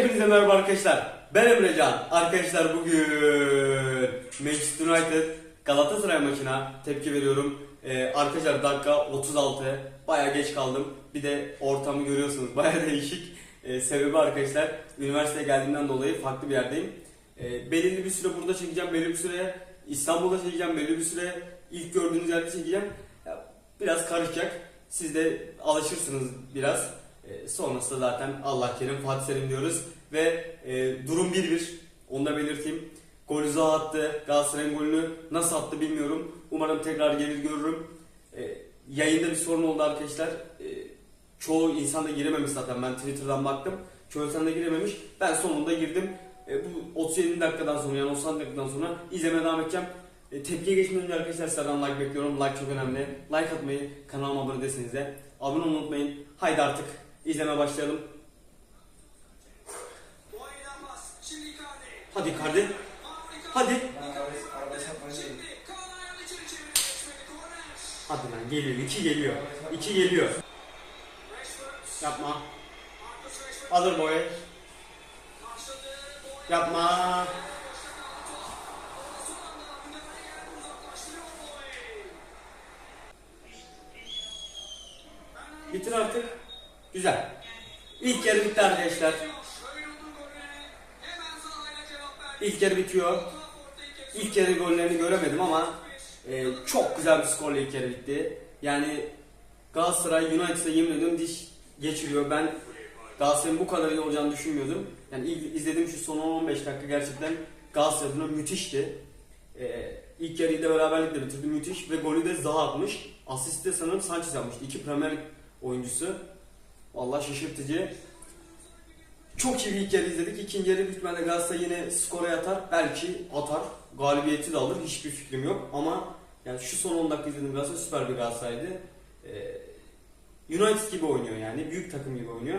Hepinize merhaba arkadaşlar. Ben Emrecan. Arkadaşlar bugün Manchester United Galatasaray maçına tepki veriyorum. Ee, arkadaşlar dakika 36. Baya geç kaldım. Bir de ortamı görüyorsunuz. Baya değişik. Ee, sebebi arkadaşlar üniversiteye geldiğimden dolayı farklı bir yerdeyim. Ee, belirli bir süre burada çekeceğim. Belirli bir süre İstanbul'da çekeceğim. Belirli bir süre ilk gördüğünüz yerde çekeceğim. Biraz karışacak. Siz de alışırsınız biraz. E, sonrasında zaten Allah kerim Fatih Selim diyoruz. Ve e, durum 1-1. Onu da belirteyim. Golü Zaha attı. Galatasaray'ın golünü nasıl attı bilmiyorum. Umarım tekrar gelir görürüm. E, yayında bir sorun oldu arkadaşlar. E, çoğu insan da girememiş zaten. Ben Twitter'dan baktım. Çoğu insan da girememiş. Ben sonunda girdim. E, bu 37 dakikadan sonra yani 90 dakikadan sonra izlemeye devam edeceğim. E, tepkiye geçmeden önce arkadaşlar sizlerden like bekliyorum. Like çok önemli. Like atmayı, kanalıma abone değilseniz de abone olmayı unutmayın. Haydi artık izleme başlayalım. Hadi Icardi. Hadi. Hadi lan geliyor. iki geliyor. İki geliyor. Yapma. Alır boy. Yapma. Bitir artık. Güzel. İlk yarı bitti arkadaşlar. İlk yarı bitiyor. İlk yarı gollerini göremedim ama e, çok güzel bir skorla ilk yarı bitti. Yani Galatasaray United'a yemin ediyorum diş geçiriyor. Ben Galatasaray'ın bu kadar iyi olacağını düşünmüyordum. Yani ilk izlediğim şu son 15 dakika gerçekten Galatasaray adına müthişti. Ee, ilk yarıyı da beraberlikle bitirdi müthiş ve golü de Zaha atmış. Asisti de sanırım Sanchez yapmıştı. İki Premier oyuncusu. Vallahi şaşırtıcı. Çok iyi bir ilk yarı izledik. İkinci yarı ihtimalle Galatasaray yine skora yatar. Belki atar. Galibiyeti de alır. Hiçbir fikrim yok. Ama yani şu son 10 dakika izlediğim Galatasaray süper bir Galatasaray'dı. Ee, United gibi oynuyor yani. Büyük takım gibi oynuyor.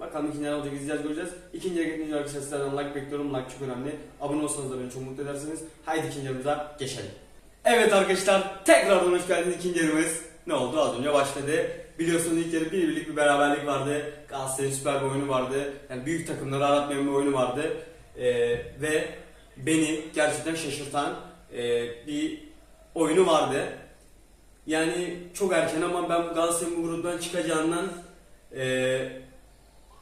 Bakalım ikinci yarı olacak izleyeceğiz göreceğiz. İkinci yarı geçince arkadaşlar sizlerden like bekliyorum. Like çok önemli. Abone olsanız da beni çok mutlu edersiniz. Haydi ikinci yarımıza geçelim. Evet arkadaşlar tekrardan hoş geldiniz ikinci yarımız. Ne oldu az önce başladı. Biliyorsunuz ilk yarı bir birlik bir beraberlik vardı. Galatasaray'ın süper bir oyunu vardı. Yani büyük takımları aratmayan bir oyunu vardı. Ee, ve beni gerçekten şaşırtan e, bir oyunu vardı. Yani çok erken ama ben Galatasaray'ın bu gruptan çıkacağından e,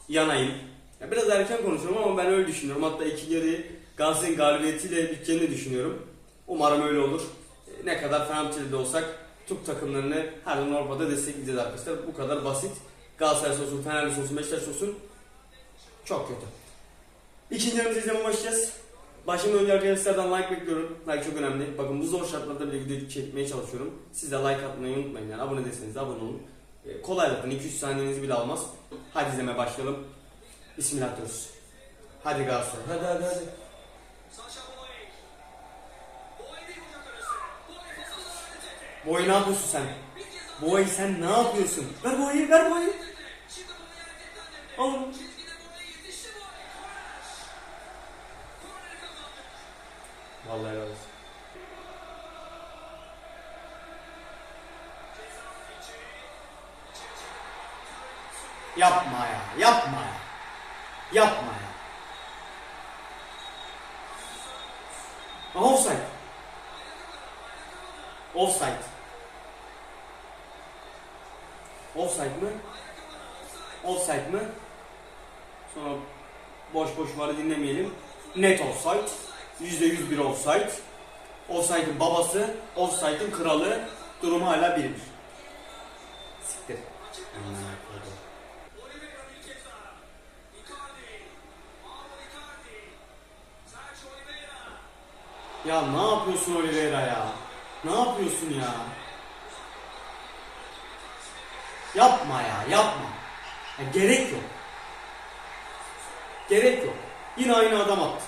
yanayım. Ya biraz erken konuşuyorum ama ben öyle düşünüyorum. Hatta iki yarı Galatasaray'ın galibiyetiyle biteceğini düşünüyorum. Umarım öyle olur. E, Ne kadar Fenerbahçe'de olsak Türk takımlarını her zaman Avrupa'da destekleyeceğiz arkadaşlar. Bu kadar basit. Galatasaray olsun, Fenerbahçe olsun, Beşiktaş olsun çok kötü. İkinci yarımızı izlemeye başlayacağız. Başlamadan önce arkadaşlardan like bekliyorum. Like çok önemli. Bakın bu zor şartlarda bile video çekmeye çalışıyorum. Siz de like atmayı unutmayın yani. Abone değilseniz de abone olun. E, kolay zaten 2-3 saniyenizi bile almaz. Hadi izlemeye başlayalım. Bismillah diyoruz. Hadi Galatasaray. Hadi hadi hadi. Boy ne yapıyorsun sen? Boy sen ne yapıyorsun? Ver boyu, ver boyu. Al. Vallahi helal olsun. Yapma ya, yapma ya. Yapma ya. Aha, Offside. Offside. Offside mı? Offside mı? Sonra boş boş var dinlemeyelim. Net offside. %100 bir offside. Offside'ın babası, offside'ın kralı. Durumu hala 1-1. Siktir. Ya ne yapıyorsun Oliveira ya? Ne yapıyorsun ya? Yapma ya, yapma. Ya gerek yok. Gerek yok. Yine aynı adam attı.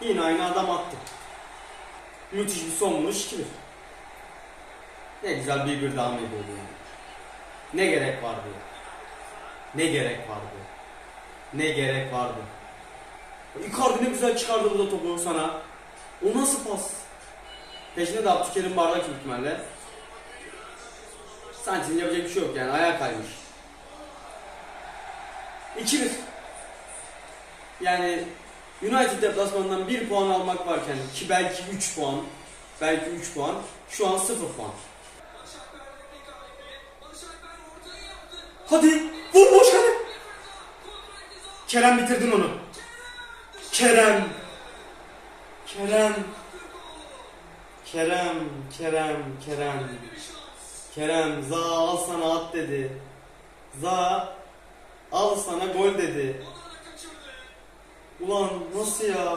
Yine aynı adam attı. Müthiş bir son vuruş 2 Ne güzel bir bir devam ediyordu yani. Ne gerek vardı ya? Ne gerek vardı? Ne gerek vardı? Icardi ne güzel çıkardı burada topu sana. O nasıl pas? Peşinde de Abdülkerim bardak ihtimalle. Sanchez'in yapacak bir şey yok yani ayağa kaymış. 2-1. Yani United deplasmanından 1 puan almak varken ki belki 3 puan, belki 3 puan, şu an 0 puan. Hadi vur boş kale. Kerem bitirdin onu. Kerem. Kerem. Kerem, Kerem, Kerem. Kerem, za al sana at dedi. Za al sana gol dedi. Ulan nasıl ya?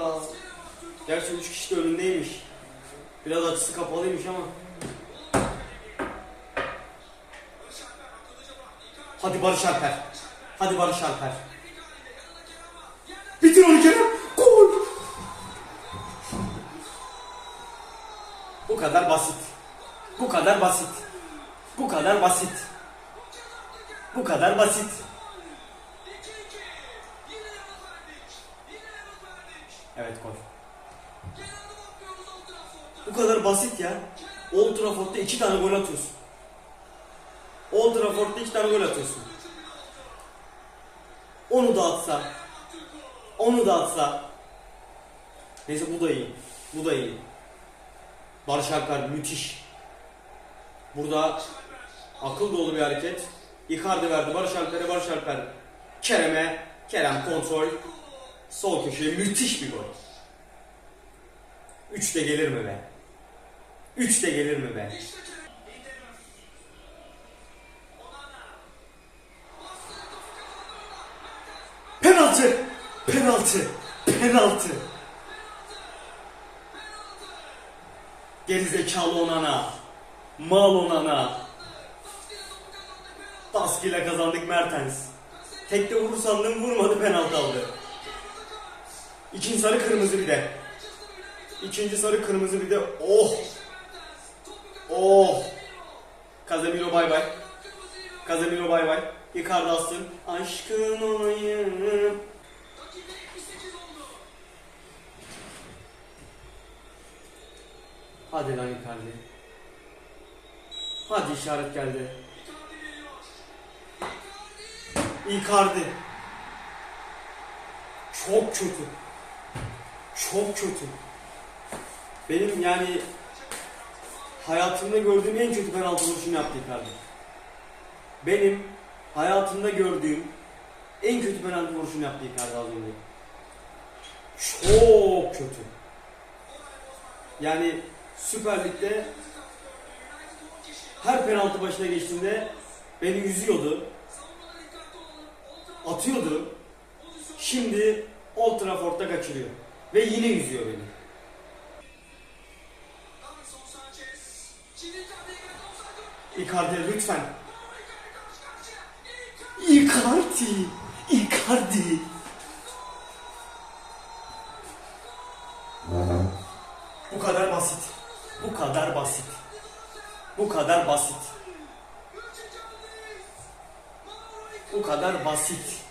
Gerçi 3 kişi de önündeymiş. Biraz açısı kapalıymış ama. Hadi Barış Alper. Hadi Barış Alper. Bitir onu Kerem. Gol. Bu kadar basit. Bu kadar basit. Kadar basit. Bu kadar basit. Evet gol. Bu kadar basit ya. Old Trafford'da iki tane gol atıyorsun. Old Trafford'da iki tane gol atıyorsun. Onu da atsa. Onu da atsa. Neyse bu da iyi. Bu da iyi. Barış Alper müthiş. Burada akıl dolu bir hareket. Icardi verdi Barış Alper'e Barış Alper. Kerem'e. Kerem kontrol. Sol köşeye müthiş bir gol. 3 de gelir mi be? 3 de gelir mi be? Penaltı! Penaltı! Penaltı! Gerizekalı onana. Mal onana. Baskıyla kazandık Mertens. Tekte vurur sandım vurmadı penaltı aldı. İkinci sarı kırmızı bir de. İkinci sarı kırmızı bir de. Oh! Oh! Casemiro bay bay. Casemiro bay bay. Icardi alsın. Aşkın olayım. Hadi lan Icardi. Hadi işaret geldi. Icardi. Çok kötü. Çok kötü. Benim yani hayatımda gördüğüm en kötü penaltı vuruşunu yaptı Icardi. Benim hayatımda gördüğüm en kötü penaltı vuruşunu yaptı Icardi az önce. Çok kötü. Yani Süper Lig'de her penaltı başına geçtiğinde beni üzüyordu. Atıyordu. Şimdi Old Trafford'da kaçırıyor. Ve yine üzüyor beni. Icardi lütfen. Icardi. Icardi. Bu kadar basit. Bu kadar basit. Bu kadar basit. Bu kadar basit.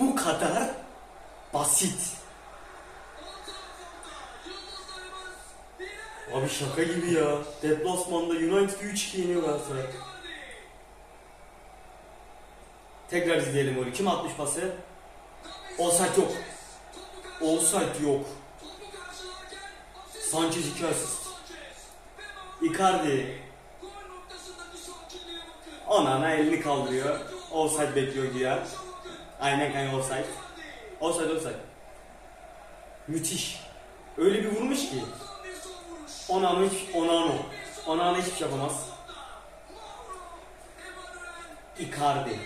Bu kadar basit. Abi şaka gibi ya. Deplasmanda United 3-2 yeniyor Galatasaray. Tekrar izleyelim golü. Kim atmış pası? Offside yok. Offside yok. Sanchez 2 asist. Icardi. Onana elini kaldırıyor. Offside bekliyor güya. Aynen kanka offside. Offside offside. Müthiş. Öyle bir vurmuş ki. Onana hiç, Onano. Onana hiçbir şey yapamaz. Icardi.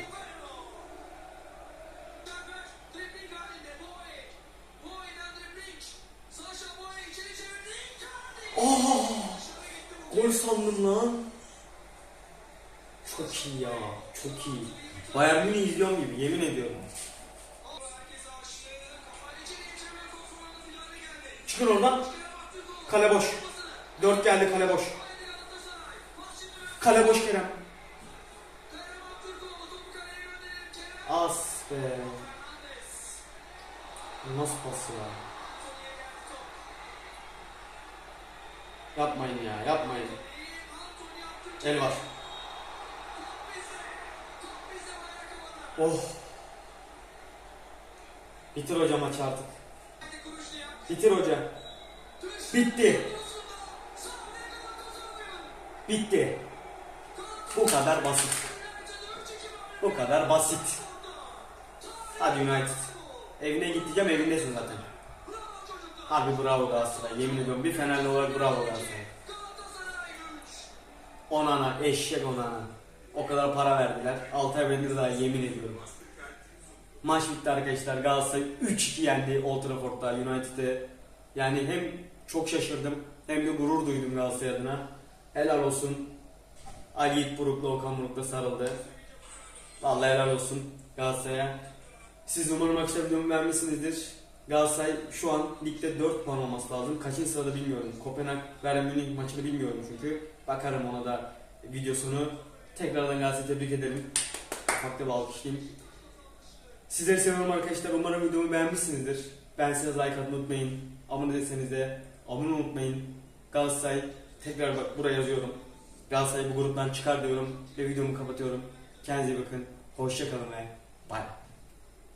Oh! Gol sandım lan. Çok iyi ya. Çok iyi. Bayern Münih izliyorum gibi yemin ediyorum. Çıkın oradan. Kale boş. Dört geldi kale boş. Kale boş Kerem. As be. Nasıl pas ya? Yapmayın ya, yapmayın. El var. Oh. Bitir hoca maçı artık. Bitir hoca. Bitti. Bitti. Bu kadar basit. Bu kadar basit. Hadi United. Evine git diyeceğim evindesin zaten. Abi bravo Galatasaray. Yemin ediyorum bir Fenerli olarak bravo Galatasaray. Onana, eşek onana. O kadar para verdiler. Altay daha yemin ediyorum. Maç bitti arkadaşlar. Galatasaray 3-2 yendi Old Trafford'da United'e. Yani hem çok şaşırdım hem de gurur duydum Galatasaray adına. Helal olsun. Ali Yiğit Buruk'la Okan Buruk'la sarıldı. Vallahi helal olsun Galatasaray'a. Siz umarım akşam videomu beğenmişsinizdir. Galatasaray şu an ligde 4 puan olması lazım. Kaçıncı sırada bilmiyorum. Kopenhag Bayern Münih maçını bilmiyorum çünkü. Bakarım ona da videosunu. Tekrardan Galatasaray'ı tebrik ederim. Ufak da bir alkışlayayım. Sizleri seviyorum arkadaşlar. Umarım videomu beğenmişsinizdir. Beğenseniz like atmayı unutmayın. Abone değilseniz de abone unutmayın. Galatasaray tekrar bak buraya yazıyorum. Galatasaray bu gruptan çıkar diyorum ve videomu kapatıyorum. Kendinize bakın. Hoşçakalın ve bay bay.